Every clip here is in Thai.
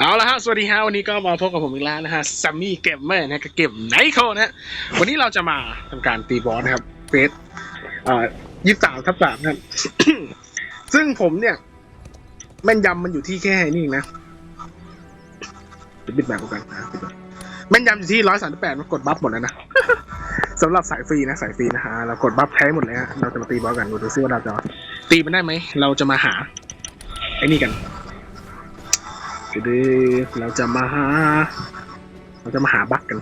เอาละฮะ สวัสดีฮะ วันนี้ก็มาพบกับผมอีกแล้วนะฮะซัมมี่เกมเมอร์นะกับเกมไนโคนะฮะ วันนี้เราจะมาทำการตีบอสนะครับเฟสอ่ายี่สามทับสามนะครับ ซึ่งผมเนี่ย แม่นยำมันอยู่ที่แค่นี่นะปิดแบบกันนะแม่นยำอยู่ที่ร้อยสามสิบแปดมันกดบัฟหมดแล้วนะสำหรับสายฟรีนะสายฟรีนะฮะเรากดบัฟแท้หมดเลยฮะเราจะมาตีบอสกันดูซิว่าเราจะตีมันได้ไหมเราจะมาหาไอ้นี่กัน ดื้อเราจะมาหา เราจะมาหาบักกัน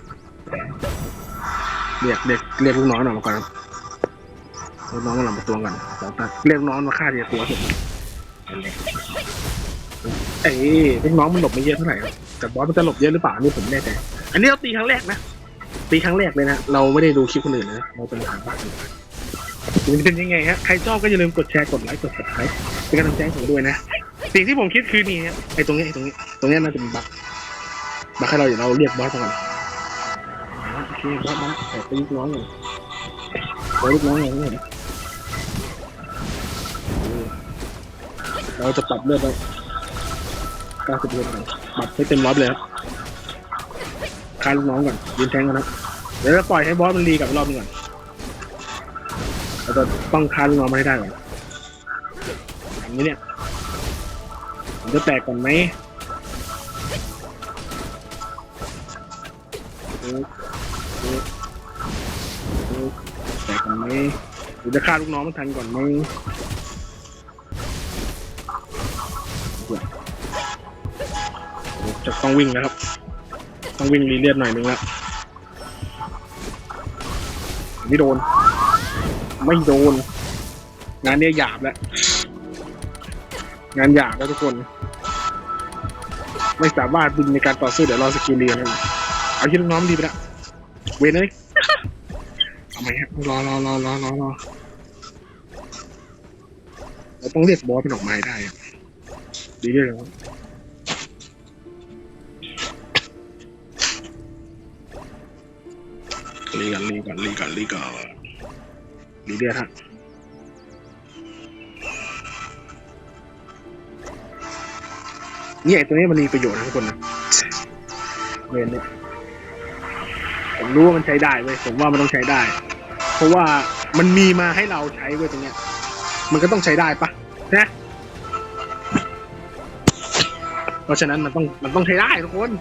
เรียกเรียกเรียกลูกน้องหน่อยมาก่อนลูกน้องมาหลังประตูก่อนสองตาเรียกน้องมาฆ่าทีละตัวเสร็จเอ้ยลูกน้องมันหลบไม่เยอะเท่าไหร่แต่บอสมันจะหลบเยอะหรือเปล่านี่ผมไม่แน่ใจอันนี้เราตีครั้งแรกนะตีครั้งแรกเลยนะเราไม่ได้ดูคลิปคนอื่นเลยนะเราจะมาหาบักกันมันเป็นยังไงฮะ ใครชอบก็อย่าลืมกดแชร์ กดไลค์ กด subscribe เป็นกำลังใจให้ผมด้วยนะ สิ่งที่ผมคิดคือนี่ฮะไอ้ตรงนี้ไอ้ตรงนี้ ตรงนี้น่าจะเป็นบักบักให้เราอยู่เราเรียกบอสก่อนโอเคบอสมาแต่ไปลูกน้องเลยไปลูกน้องอย่างนี้นะเราจะปรับเลือดไป90เลือดก่อนปรับให้เต็มร้อยเลยครับคาลูกน้องก่อนยืนแทงกันนะเดี๋ยวจะปล่อยให้บอสมันรีกลับรอบนึงก่อนเราจะต้องคาลูกน้องมาให้ได้ก่อนอย่างนี้เนี่ย จะแตกก่อนไหมแตกก่อนไหมจะฆ่าลูกน้องมันทันก่อนไหมจะต้องวิ่งแล้วครับ ต้องวิ่งรีเลียดหน่อยนึงแล้วไม่โดน ไม่โดน งานเนี้ยหยาบแล้ว งานหยาบแล้วทุกคน ไม่สามารถบินในการต่อสู้เดี๋ยวรอสกิลเรียนนเอาที่ลูกน้องดีไปละเวนเลยเอาไหมฮะรอรอรอรอรอรอเราต้องเรียกบอสเป็นออกไม้ได้ดีด้วยแล้วรีกันรีกันรีกันรีกันรีเดียฮะ เนี่ยตัวนี้มันมีประโยชน์นะทุกคนนะเวนเนี่ยผมรู้ว่ามันใช้ได้เว้ยผมว่ามันต้องใช้ได้ เพราะว่ามันมีมาให้เราใช้เว้ยตรงเนี้ย มันก็ต้องใช้ได้ปะนะเพราะฉะนั้นมันต้องมันต้องใช้ได้ทุกคน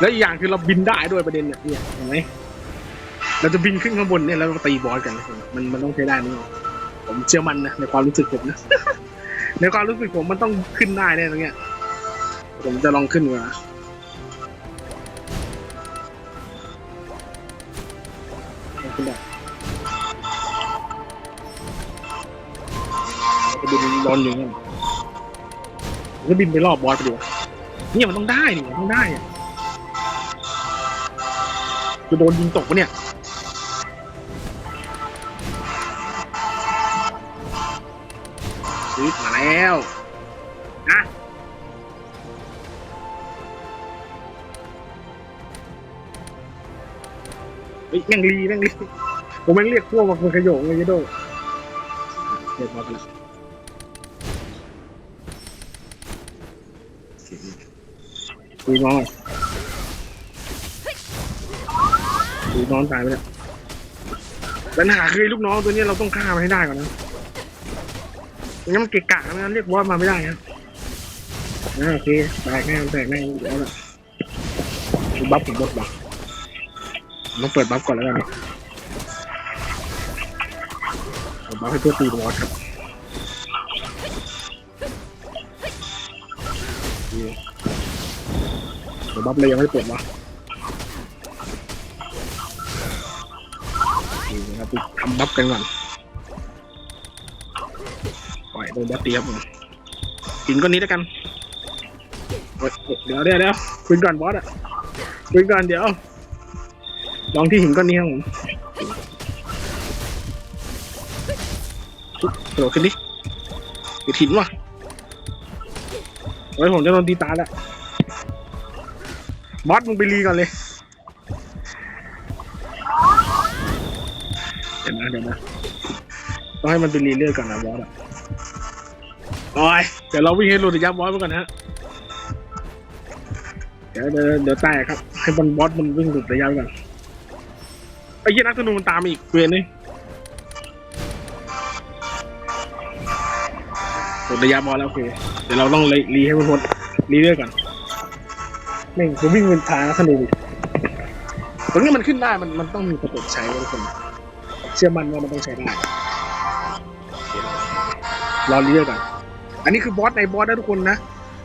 แล้วอีกอย่างคือเราบินได้ด้วยประเด็นเนี่ยเนี่ยเห็นไหมเราจะบินขึ้นข้างบนเนี่ยแล้วเราตีบอสกันนมันมันต้องใช้ได้นี่ผมเชื่อมันนะในความรู้สึกผมนะในความรู้สึกผมมันต้องขึ้นได้แน่ตรงเนี้ย ผมจะลองขึ้นมาขึ้นได้จะบินร้อนอยู่งั้นผมจะบินไปรอบบอสไปดีกว่าเนี่ยมันต้องได้นี่มันต้องได้อะจะโดนยิงตกปะเนี่ยซื้อมาแล้ว ฮ้ยแม่งรีแม่งรีผมแม่งเรียกพวกมาคนขยงเลยยโดเรียกมาไปแล้วคุยน้องอะคุยน้องตายไปแล้วปัญหาคือลูกน้องตัวนี้เราต้องฆ่ามันให้ได้ก่อนนะงั้นมันเกะกะงั้นเรียกว่ามาไม่ได้ครับอ่าโอเคแตกแน่แตกแน่เดี๋ยวละบัฟผมบดบัฟ ต้องเปิดบัฟก่อนแล้วกันเปิดบัฟให้เพื่อตีบอสครับเดี๋ยวบัฟเลยยังไม่เปิดวะนี่นะครับทำบัฟกันก่อนปล่อยโดนบัฟตีครับผมกินก้อนนี้แล้วกันเดี๋ยวเดี๋ยวเดี๋ยวคุยก่อนบอสอะคุยก่อนเดี๋ยว ลองที่หินก้อนนี้ครับผมกระโดดขึ้นดิติดหินว่ะไว้ผมจะโดนตีตาแล้วบอสมึงไปรีก่อนเลย เดี๋ยวนะเดี๋ยวนะต้องให้มันไปรีเลือดก่อนนะบอสอะโอ้ยเดี๋ยวเราวิ่งให้หลุดยับบอสไปก่อนนะฮะเดี๋ยวเดี๋ยวเดี๋ยวแตกครับ ให้บอลบอสมันวิ่งหลุดระยะก่อน ไอ้เหี้ยนักธนูมันตามมาอีกเวียนนี่หลุดระยะบอลแล้วโอเค เดี๋ยวเราต้องรีรีให้มันหมดรีเรื่อยก่อนแม่งผมวิ่งเป็นทางนักธนูอีกตรงนี้มันขึ้นได้มันมันต้องมีประตูใช้ไว้ทุกคน เชื่อมั่นว่ามันต้องใช้ได้รอรีเรื่อยก่อน อันนี้คือบอสในบอสนะทุกคนนะ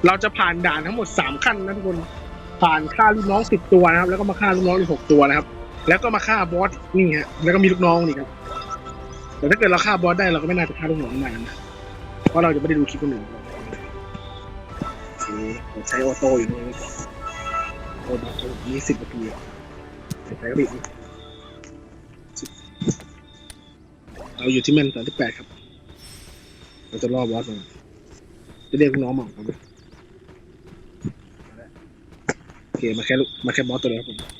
เราจะผ่านด่านทั้งหมดสามขั้นนะทุกคน ผ่านฆ่าลูกน้องสิบตัวนะครับ แล้วก็มาฆ่าลูกน้องอีกหกตัวนะครับ แล้วก็มาฆ่าบอสนี่ฮะแล้วก็มีลูกน้องนี่ครับแต่ถ้าเกิดเราฆ่าบอสได้เราก็ไม่น่าจะฆ่าลูกน้องได้นะเพราะเราจะไม่ได้ดูคลิปคนอื่นโอเคผมใช้ออโต้อยู่ตรงนี้โอ้โหยี่สิบนาทีใช้กระดิ่งเราอยู่ที่แมนสามที่แปดครับ เราจะรอบอสมันจะเรียกลูกน้องมาครับโอเคมาแค่ลูกมาแค่บอสตัวเดียวครับผม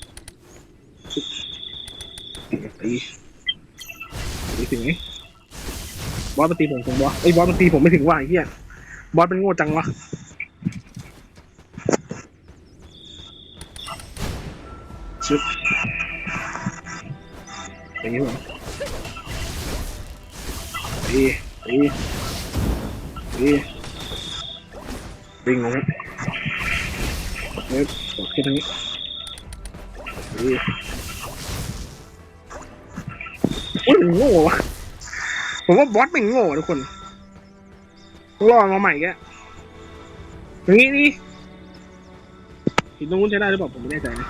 ตีตีถึงไหมบอสมาตีผมผมบอสไอ้บอสมาตีผมไม่ถึงว่าไอ้เหี้ยบอสเป็นโง่จังวะชึบอย่างนี้เหรอตีตีตีวิ่งลงครับเฮ้ยกดขึ้นทางนี้ตี อุ้ยมันโง่วะผมว่าบอสเป็นโง่ทุกคนต้องรอมาใหม่แกอย่างนี้นี่หินตรงนู้นใช้ได้หรือเปล่าผมไม่แน่ใจนะ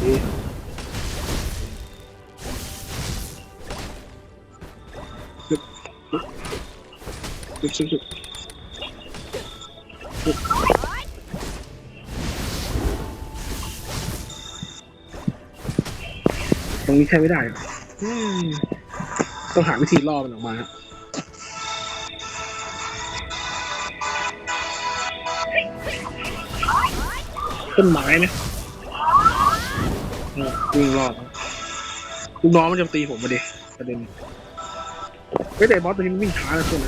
ตีจุดจุดจุดจุด ตรงนี้ใช้ไม่ได้อืมต้องหาวิธีล่อมันออกมาครับต้นไม้นะวิ่งรอบลูกน้องมันจะตีผมมาดิประเด็นไม่แต่บอสตัวนี้มันวิ่งช้าเลยทุกคนน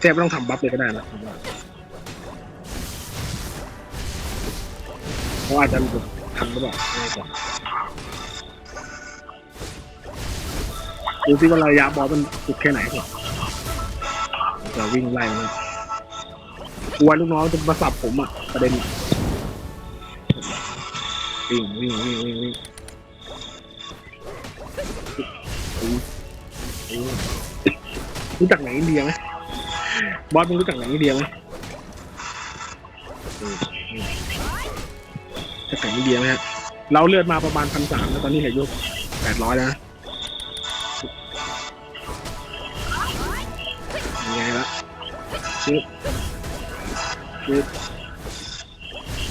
แทบไม่ต้องทำบัฟเลยก็ได้นะผมว่าเขาอาจจะทำหรือเปล่าไม่แน่ ดูซิว่าระยะบอลมันสุดแค่ไหนก่อนจะวิ่งไล่มันกลัวลูกน้องจะมาสับผมอะประเด็นวิ่งวิ่งวิ่งวิ่งวิ่งรู้จักไหนอินเดียไหมบอสมึงรู้จักหนังอินเดียไหมจะแข่งอินเดียไหมฮะเราเลือดมาประมาณพันสามแล้วตอนนี้เหลืออยู่แปดร้อยแล้วนะ ชึบชึบ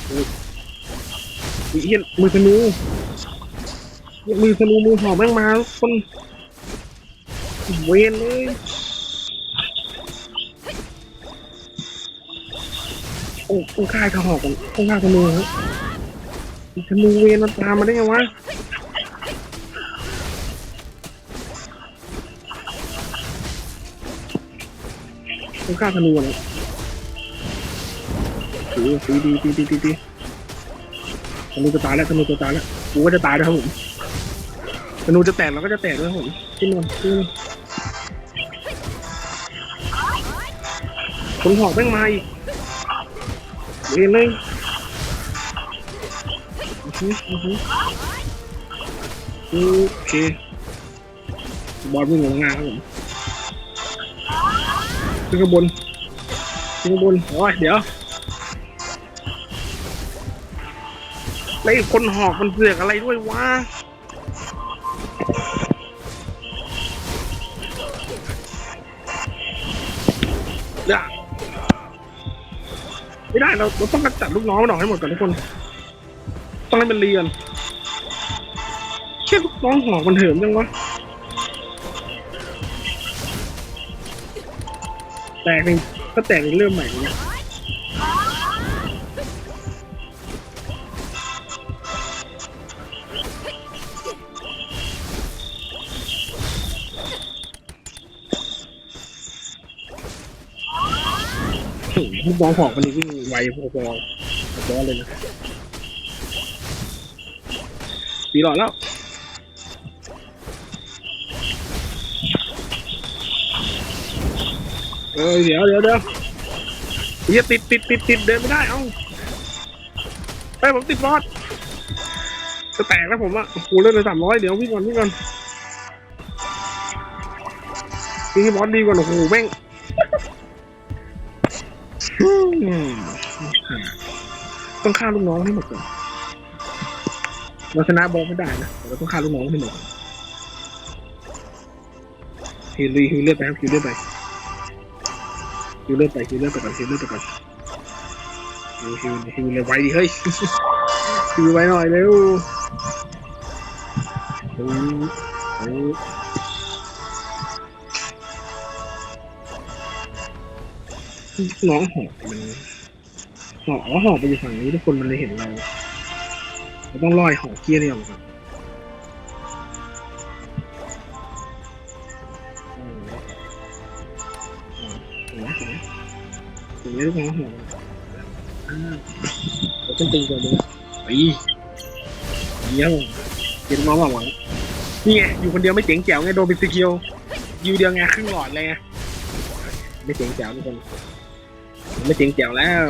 ชึบอีเหี้ยมือธนูมือธนูมือหอมแม่งมาคนเวนเลยโอ้ต้องฆ่าทหอกกันต้องฆ่าธนูธนูเวนมันตามมาได้ไงวะ ต้องฆ่าธนูเลยตีตีดีตีตีตีตีธนูจะตายแล้วธนูจะตายแล้วกูก็จะตายแล้วครับผมธนูจะแตกเราก็จะแตกด้วยครับผมขึ้นมาขึ้นมาคนหอกแม่งมาอีกเรียนเลยอือฮึอือโอเคบอลวิ่งลงงานครับผม ขึ้นข้างบนขึ้นข้างบนโอ้ยเดี๋ยวแล้วไอ้คนหอกมันเสือกอะไรด้วยวะเดี๋ยวไม่ได้เราเราต้องกำจัดลูกน้องมันออกให้หมดก่อนทุกคน ต้องให้มันเรียนเชี่ยลูกน้องหอกมันเหิมจังวะ แตกหนึ่งก็แตกอีกเริ่มใหม่เลยโอ้โหกน้องหอกมันวิ่งไวพอๆกับบอสเลยนะตีหลอดแล้ว เออเดี๋ยวเดี๋ยวเดี๋ยวเฮียติดติดติดติดเดินไม่ได้เอ้าไปผมติดบอสจะแตกแล้วผมอะโอ้โหเลื่อนเลยสามร้อยเดี๋ยววิ่งก่อนวิ่งก่อนวิ่งบอสดีกว่าโอ้โหแม่งต้องฆ่าลูกน้องให้หมดก่อนเราชนะบอสไม่ได้นะเราต้องฆ่าลูกน้องให้หมดฮิลลี่ฮิลเลือดไปครับฮิลเลือดไป ฮิวเลือดไปฮิวเลือดไปก่อนฮิวเลือดไปก่อนฮิวฮิวฮิวเลยไวดิเฮ้ยฮิวไวหน่อยเร็วโอ้โหน้องหอกมันหอกอ๋อหอกไปอยู่ฝั่งนี้ทุกคนมันเลยเห็นเราเราต้องลอยหอกเกี้ยนี่ออกมา นไหมเห็นไหมถึงไม่รู้ของหัวเราต้องตีก่อนเลยไปเยี่ยมเห็นน้องหวังนี่ไงอยู่คนเดียวไม่เจ๋งแจ๋วไงโดนเป็นสกิลยูเดียวไงครึ่งหลอดเลยไงไม่เจ๋งแจ๋วทุกคนไม่เจ๋งแจ๋วแล้ว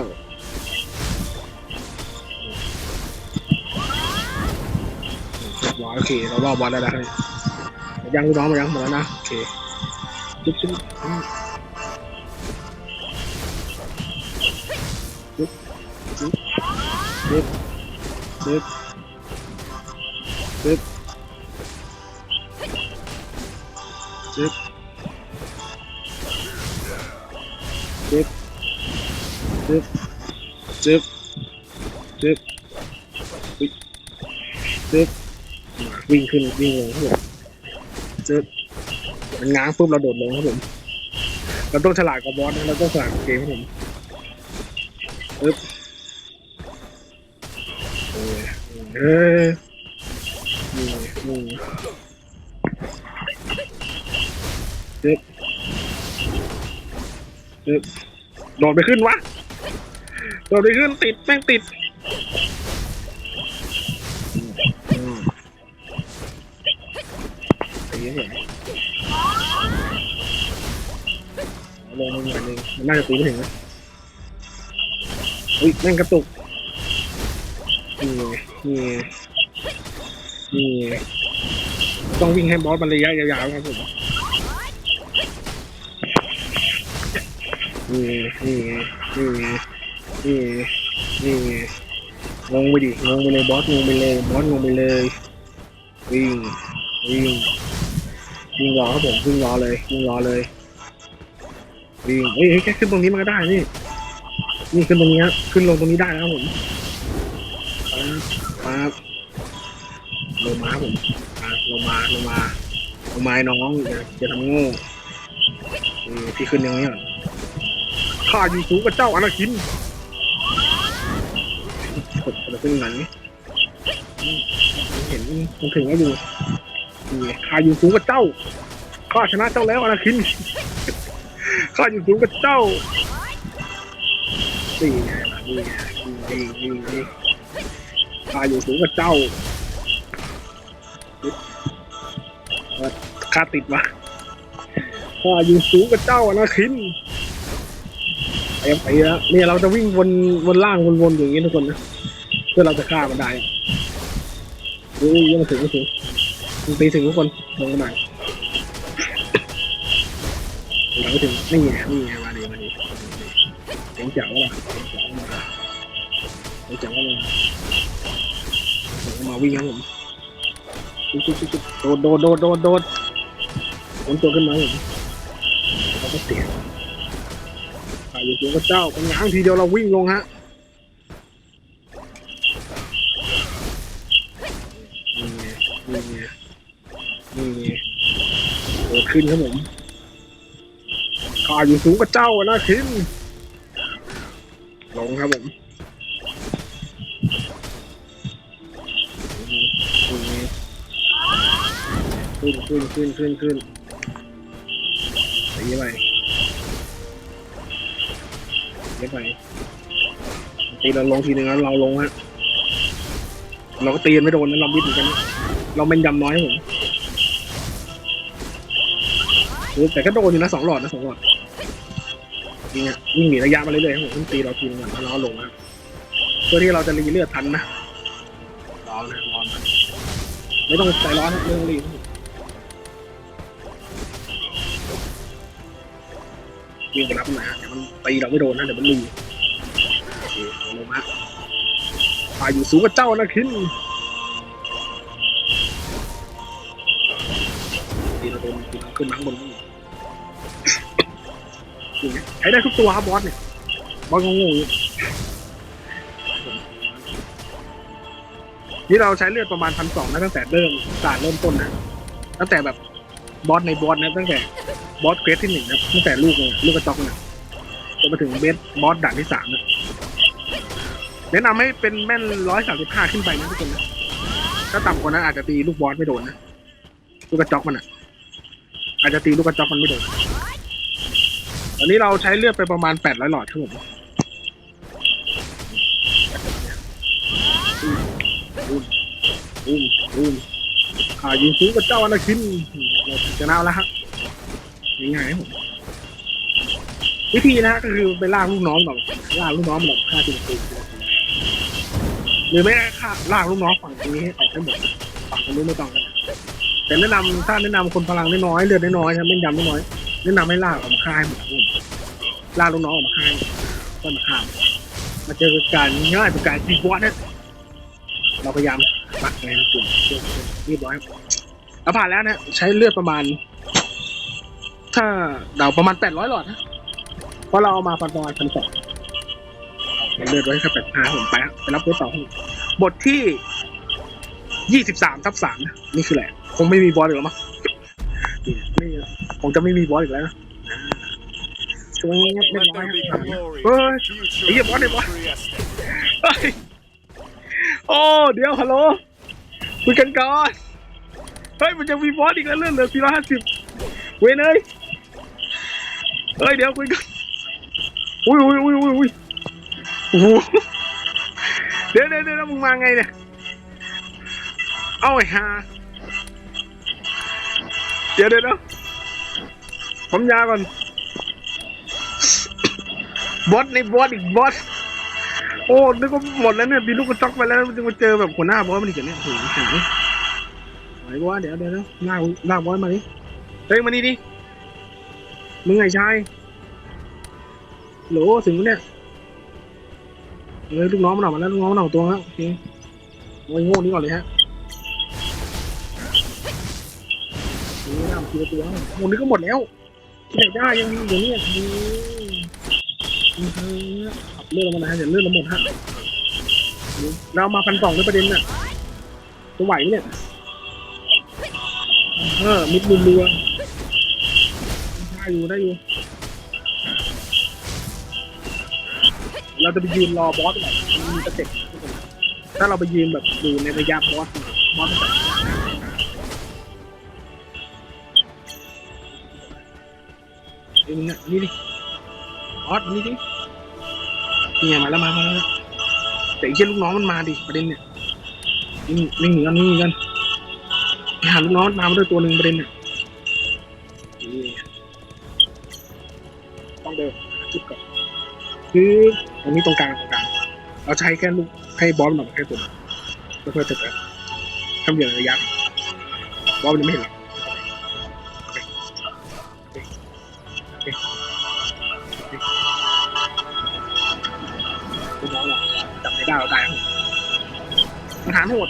ร้อยโอเคเรารอบบอลได้แล้วครับยังลูกน้องมายังหมดแล้วนะโอเคจุ๊บจุ๊บ ปึ๊บปึ๊บปึ๊บปึ๊บปึ๊บปึ๊บจึ๊บจึ๊บปึ๊บจึ๊บวิ่งขึ้นวิ่งลงครับผมจึ๊บมันง้างปุ๊บเราโดดลงครับผมเราต้องฉลาดกับบอสนะเราต้องฉลาดกับเกมครับผมปึ๊บ เออนี่นี่จึ๊บจึ๊บโดดไปขึ้นวะ โดดไปขึ้นติดแม่งติดเห็นเอาลงมาหน่อยนึงมันน่าจะตีไม่ถึงนะอุ้ยแม่งกระตุก นี่นี่ต้องวิ่งให้บอสมันระยะยาวๆครับผมนี่นี่นี่นี่นี่งงไปดิงงไปเลยบอสงงไปเลยบอสงงไปเลยวิ่งวิ่งวิ่งรอครับผมวิ่งรอเลยวิ่งรอเลยวิ่งเฮ้ยเฮ้ยแค่ขึ้นตรงนี้มันก็ได้นี่นี่ขึ้นตรงนี้ครับขึ้นลงตรงนี้ได้นะครับผม มาลงมาผมมาลงมาลงมาลงมาไอ้น้องอย่าทำโง่พี่ขึ้นย่างนี้ก่อนข้าอยู่สูงกับเจ้าอนาคินกดจะขึ้นไหนเห็นมันถึงแล้วอยู่ข้าอยู่สูงกับเจ้าข้าชนะเจ้าแล้วอนาคินข้าอยู่สูงกับเจ้านี่ไงล่ะนี่ไงนี่นี่นี่ ข้าอยู่สูงกับเจ้าข้าติดวะข้าอยู่สูงกับเจ้าอะนะคินไปไปแล้วเนี่ยเราจะวิ่งวนวนล่างวนๆอย่างนี้ทุกคนนะเพื่อเราจะฆ่ามันได้อุ้ยยังม่ถึงไม่ถึงมันตีถึงทุกคนลงมาหน่อยเราไม่ถึงนี่ไงนี่ไงมาดีมาดีเสียงเจ๋วว่ะเสียงเจ๋วมาเสียงเจ๋วมาผ มมาวิ่งครับผมจุ๊บจุ๊บจุ๊บโดดโดดโดดโดดโดดผมตัวขึ้นมาผมเขาก็เสียใครอยู่สูงกับเจ้าเป็นง้างทีเดียวเราวิ่งลงฮะนี่ไงนี่ไงนี่ไงโดดขึ้นครับผมข้าอยู่สูงกับเจ้าอะนะคินลงครับผม ขึ้นขึ้นขึ้นขึ้นขึ้นตีไปเย็บไปไปตีเราลงทีนึงแล้วเราลงฮะเราก็ตีนไม่โดนนะเราบิดเหมือนกัน เราเป็นยำน้อยผมแต่ก็โดนอยู่นะสองหลอดนะสองหลอดนี่ฮะวิ่งหนีระยะมาเรื่อยๆผมเพิ่งตีเราทีนึงก่อนแล้วเราลงนะเพื่อที่เราจะรีเลือดทันนะรอนะรอนะไม่ต้องใจร้อนนะเรื่องรีบ วิ่งไปรับมันนะเดี๋ยวมันตีเราไม่โดนนะเดี๋ยวมันรีโอเคเอาลงมาฝ่ายอยู่สูงกับเจ้านะคินตีเราโดนตีเราขึ้นมาข้างบนนี่ใช้ได้ทุกตัวครับบอสเนี่ยบอสงงอยู่นี่เราใช้เลือดประมาณพันสองนะตั้งแต่เริ่มสารเริ่มต้นนะตั้งแต่แบบบอสในบอสนะตั้งแต่ บอสเกรดที่หนึ่งนะตั้งแต่ลูกเลยลูกกระจอกน่ะจนมาถึงเบสบอสด่านที่สามนะแนะนำให้เป็นแม่นร้อยสามสิบห้าขึ้นไปนะทุกคนนะถ้าต่ำกว่านั้นอาจจะตีลูกบอสไม่โดนนะลูกกระจอกมันอะ อาจจะตีลูกกระจอกมันไม่โดนตอนนี้เราใช้เลือดไปประมาณแปดร้อยหลอดครับผมอุ้มอุ้มอุ้มอ่ายิงฟูกับเจ้าอนาคินเราชนะแล้วฮะ ง่ายๆครับผมวิธีนะฮะก็คือไปล่าลูกน้องแบบล่าลูกน้องแบบฆ่าทีละตัวหรือไม่ฆ่าล่าลูกน้องฝั่งนี้ให้ออกให้หมดฝั่งตรงนู้นไม่ต้องกันแต่แนะนำถ้าแนะนำคนพลังน้อยเลือดน้อยๆครับไม่ยำน้อยแนะนำให้ล่าออกมาฆ่าให้หมดล่าลูกน้องออกมาฆ่าให้หมดก็มาฆ่ามาเจอการง่ายเป็นการตีบอสเนี่ยเราพยายามปักในกลุ่มเรียบร้อยเราผ่านแล้วนะใช้เลือดประมาณ ถ้าเดาประมาณแปดร้อยหลอดนะเพราะเราเอามาประมาณพันสองเลือดไว้แค่แปดห้าผมไปฮะไปรับเบสต่อห้องบทที่ยี่สิบสามทับสามนะนี่คือแหละ คงไม่มีบอสอีกแล้วมั้งนี่ไม่คงจะไม่มีบอสอีกแล้วนะช่วงนี้เรียบร้อยเฮ้ย Future Iya, boleh, boleh. Trieste. เฮ้ยโอ้เดี๋ยวฮัลโหลคุยกันก่อนเฮ้ยมันจะมีบอสอีกแล้วเรื่องเหลือสี่ร้อยห้าสิบเว้ยเนย เฮ้ยเดี๋ยวคุยกันอุ้ยอุ้ยอุ้ยอุ้ยอุ้ยโอ้โหเดี๋ยวเดี๋ยวเดี๋ยวมึงมาไงเนี่ย เอาไอ้ห่าเดี๋ยวเดี๋ยวเดี๋ยวผมยาก่อน บอสในบอสอีกบอส โอ้นึกว่าหมดแล้วเนี่ย มีลูกกระจอกไปแล้วจึงมาเจอแบบหัวหน้าบอสมันอีกเนี่ยโอ้โหแข็งไหนวะเดี๋ยวเดี๋ยวเดี๋ยวลากลาบอสมาดิเฮ้ยมานี่ดิ มึงไงชายโหลถึงแล้วเนี่ยเฮ้ยลูกน้องมันออกมาแล้วลูกน้องมันออกตัวแล้วโอเคโอ้ยโง่นี่ก่อนเลยฮะนี่น้ำทีละตัวโอ้นึกก็หมดแล้วที่ไหนได้ยังอยู่เนี่ยอืมอืมอืมขับเลือดลงมานะฮะเดี๋ยวเลือดเราหมดฮะเรามาพันสองในประเด็นน่ะจะไหวเนี่ยเออมิดมุมดูอ ได้อยู่ได้อยู่ เราจะไปยืนรอบอสแบบมีสเต็ปทุกถ้าเราไปยืนแบบดูในระยะบอสบอสนจะเอ้ยมึงอะนี่ดิบอสนี่ดินี่ไงมาแล้วมาแล้วแต่ไอ้เจ้าลูกน้องมันมาดิประเด็นเนี่ยนี่นี่หนีกันนี่กันไปหาลูกน้องตามมาด้วยตัวหนึ่งประเด็นเนี่ย คือตรงนี้ตรงกลางตรงกลางเราใช้แค่ลูกให้บอลมาแค่ตัวเพื่อเพื่อจะแบบทำอย่างระยะบอลมันไม่เห็นหรอกคโอเคโอเคโอเคลูกน้องจับไม่ได้เราตายครับปัญหาโหด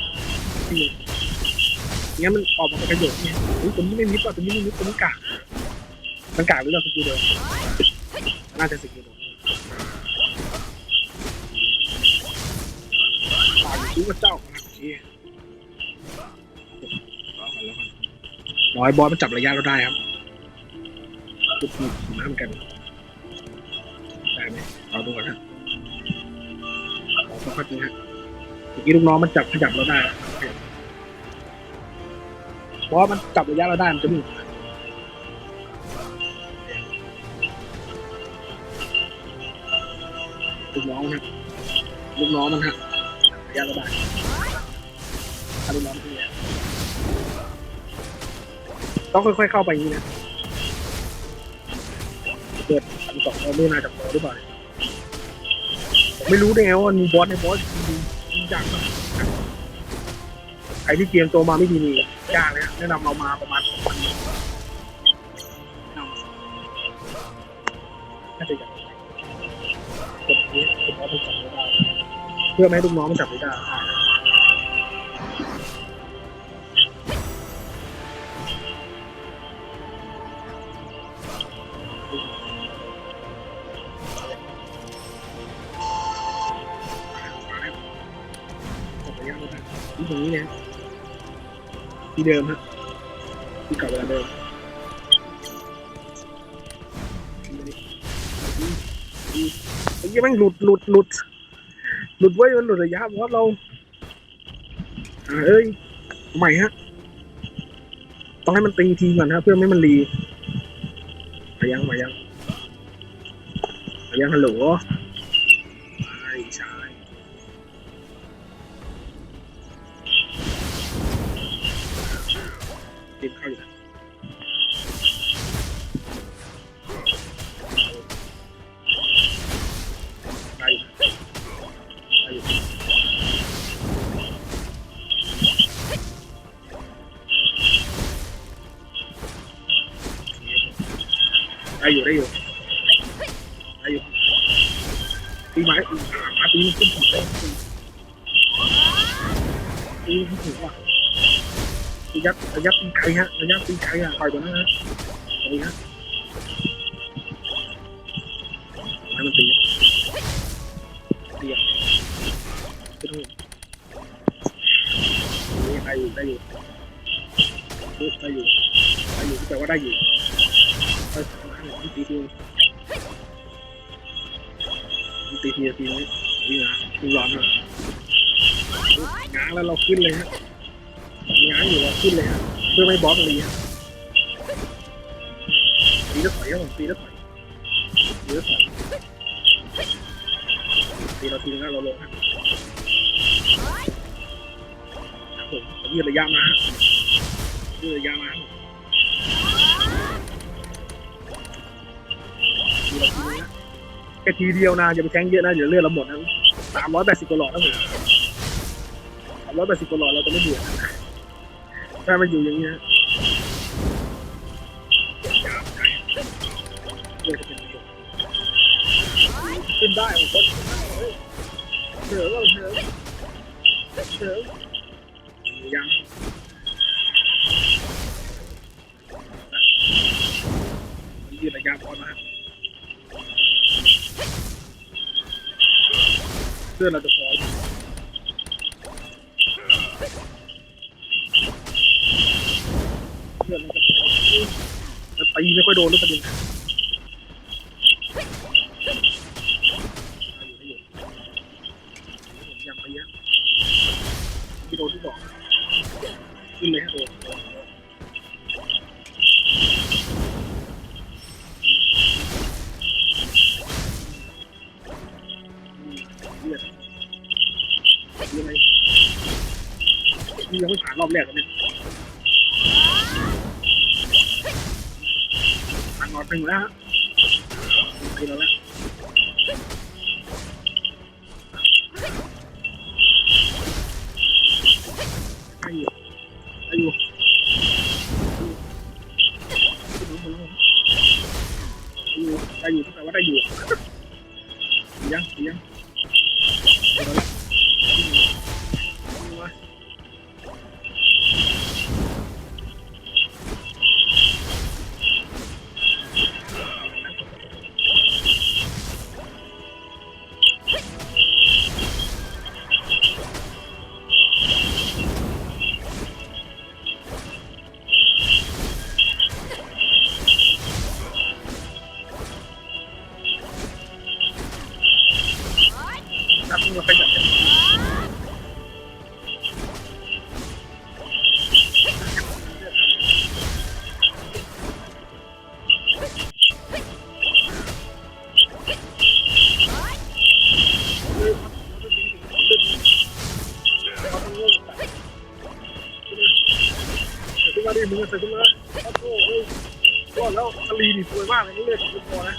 งั้นมันออกมาเป็นประโยชน์เนี่ยตัวนี้ไม่มิดว่ะตัวนี้ไม่มิดตัวนี้กากมันกากหรือเราสกิลเดิมน่าจะสกิลเดิม ตายอยู่กับเจ้านะโอเครอกันแล้วกันร้อยบอลมันจับระยะเราได้ครับทุกทีน้ำกัน ได้ไหมเราดูก่อนนะรอสักพักนึงฮะเมื่อกี้ลูกน้องมันจับขยับเราได้โอเพราะว่ามันจับระยะเราได้มันจะมีลูกน้องนะลูกน้องมันฮะ ยะระบายถ้าลูกน้องที่เนี่ยต้องค่อยๆเข้าไปอย่างนี้นะเกิดอันสองเราไม่น่าจะพอหรือเปล่าผมไม่รู้ได้ไงว่ามีบอสในบอสจริงจังใครที่เตรียมตัวมาไม่ดีนี่ยากเลยนะแนะนำเรามาประมาณสองวันน่าจะอย่างคนนี้คุณพ่อต้องจับไม่ได้ เพื่อไม่ให้ลูกน้องมันจับไม่ได้จับระยะไม่ได้ที่ตรงนี้เนี่ยที่เดิมฮะที่เก่าเวลาเดิมไอ้ยี่แม่งหลุดหลุดหลุด หลุดไว้มันหลุดระยะเพราะเราเอ้ยใหม่ฮะ ต้องให้มันตีทีก่อนฮะเพื่อไม่มันรีมายังมายังมายังฮัลโหลใช่ใช่กินข้าวอยู่ ระยะระยะตีไกลฮะระยะตีไกลอะปล่อยตัวนั้นนะตรงนี้ฮะให้มันตีตีอะขึ้นหัวนี่ได้อยู่ได้อยู่ได้อยู่ได้อยู่แต่ว่าได้อยู่เออตีทียวตีทีตีทีนี้วิ่งอะวิ่งร้อนอะง้างแล้วเราขึ้นเลยฮะ ง้างอยู่เราขึ้นเลยฮะเพื่อไม่บอสเลยฮะตีแล้วถอยครับผมตีแล้วถอยตีแล้วถอยตีเราทีนึงแล้วเราลงฮะครับผมยืดระยะมาฮะยืดระยะมาครับผมทีละทีนะแค่ทีเดียวนะอย่าไปแทงเยอะนะเดี๋ยวเลือดเราหมดนะสามร้อยแปดสิบกว่าหลอดนะผมสามร้อยแปดสิบกว่าหลอดเราจะไม่เบื่อนะ ถ้ามันอยู่อย่างนี้ยขึ้นได้ผมก็เถอะก็เถอะเถอะยังยืดระยะพอมาเพื่อนเราจะพอเพื่อนเราจะพอแล้ว ตีไม่ค่อยโดนหรือประเด็น ไากเลยนี่เลือดของพอนะ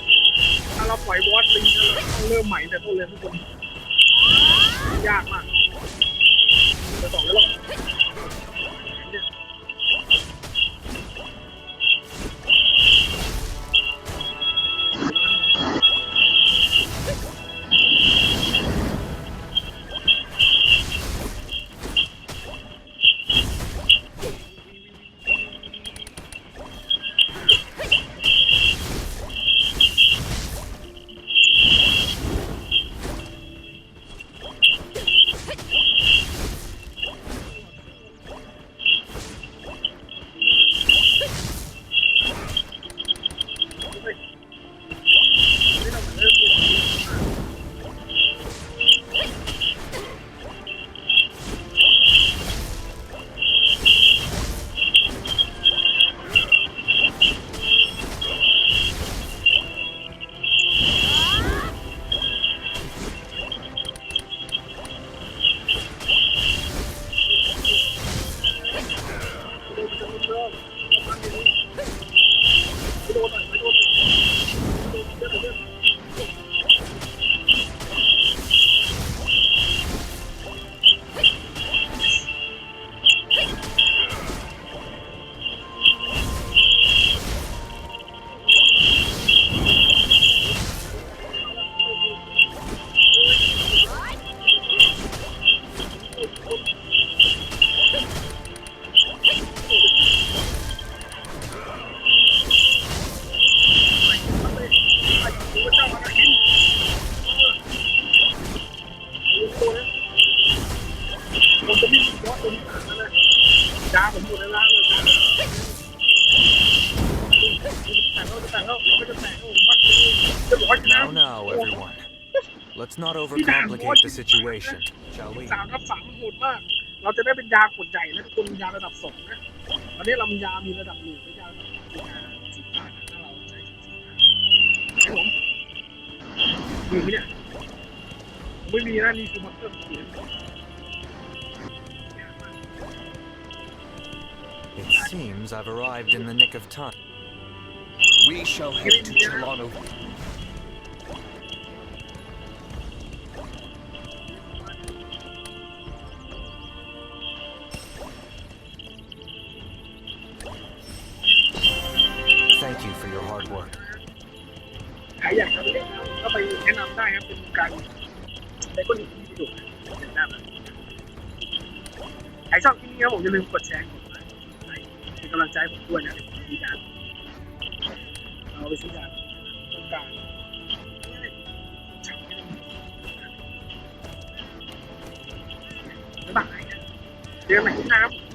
ถ้าเราปล่อยบอสตีแล้วเราต้องเริ่มใหม่แต่ต้นเลยทุกคน ได้เป็นยาขวดใหญ่และทุกคนยาระดับสองนะตอนนี้เรามียามีระดับหนึ่งและยาระดับมียาสิบห้าถ้าเราใช้สิบห้าครับผมมีไหมเนี่ยไม่มีนะนี่คือมอนสเตอร์เสียง It seems I've arrived in the nick of time. We shall head to Toronto. ผมอย่าลืมกดแชร์กดไลค์เป็นกำลังใจผมด้วยนะดีการเอาไปซื้อยาต้องการบ๊ายบายนะเจอกันใหม่ที่หน้าครับผม